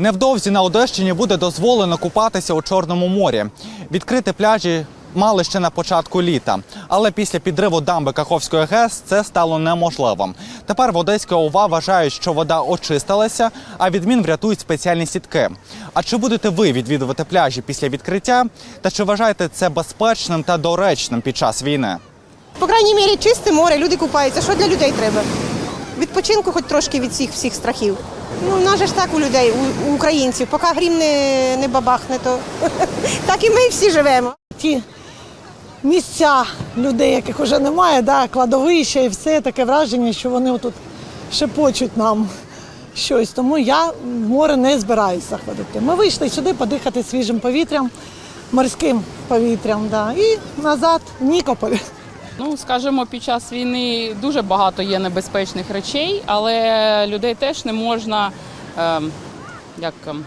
Невдовзі на Одещині буде дозволено купатися у Чорному морі. Відкрити пляжі мали ще на початку літа, але після підриву дамби Каховської ГЕС це стало неможливим. Тепер в Одеській ОВА вважають, що вода очистилася, а відмін врятують спеціальні сітки. А чи будете ви відвідувати пляжі після відкриття? Та чи вважаєте це безпечним та доречним під час війни? По крайній мірі чисте море, люди купаються. Що для людей треба? Відпочинку хоч трошки від всіх всіх страхів. Ну, у нас же ж так у людей, у, українців, поки грім не, не бабахне, то так і ми всі живемо. ті місця людей, яких вже немає, да, кладовища і все таке враження, що вони отут шепочуть нам щось. Тому я в море не збираюся заходити. Ми вийшли сюди подихати свіжим повітрям, морським повітрям, да, і назад в Нікополь. Ну, скажімо, під час війни дуже багато є небезпечних речей, але людей теж не можна е, як, ем,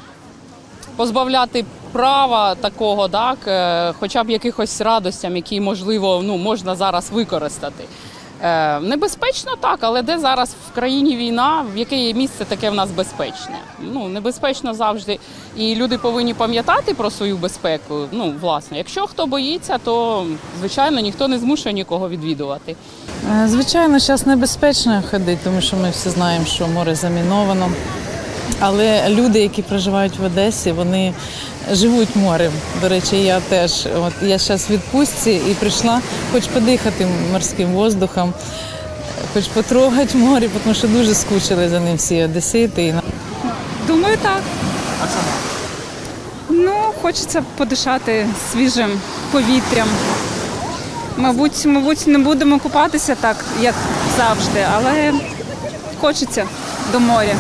позбавляти права такого, так, е, хоча б якихось радостям, які можливо ну, можна зараз використати. Е, небезпечно так, але де зараз в країні війна, в яке є місце таке в нас безпечне? Ну, небезпечно завжди. І люди повинні пам'ятати про свою безпеку. Ну, власне, якщо хто боїться, то звичайно ніхто не змушує нікого відвідувати. Е, Звичайно, зараз небезпечно ходити, тому що ми всі знаємо, що море заміновано. Але люди, які проживають в Одесі, вони живуть морем. До речі, я теж. От я зараз в відпустці і прийшла хоч подихати морським воздухом, хоч потрогати море, тому що дуже скучили за ним всі одесити. Думаю, так. А чому? Ну, хочеться подишати свіжим повітрям. Мабуть, мабуть, не будемо купатися так, як завжди, але хочеться до моря.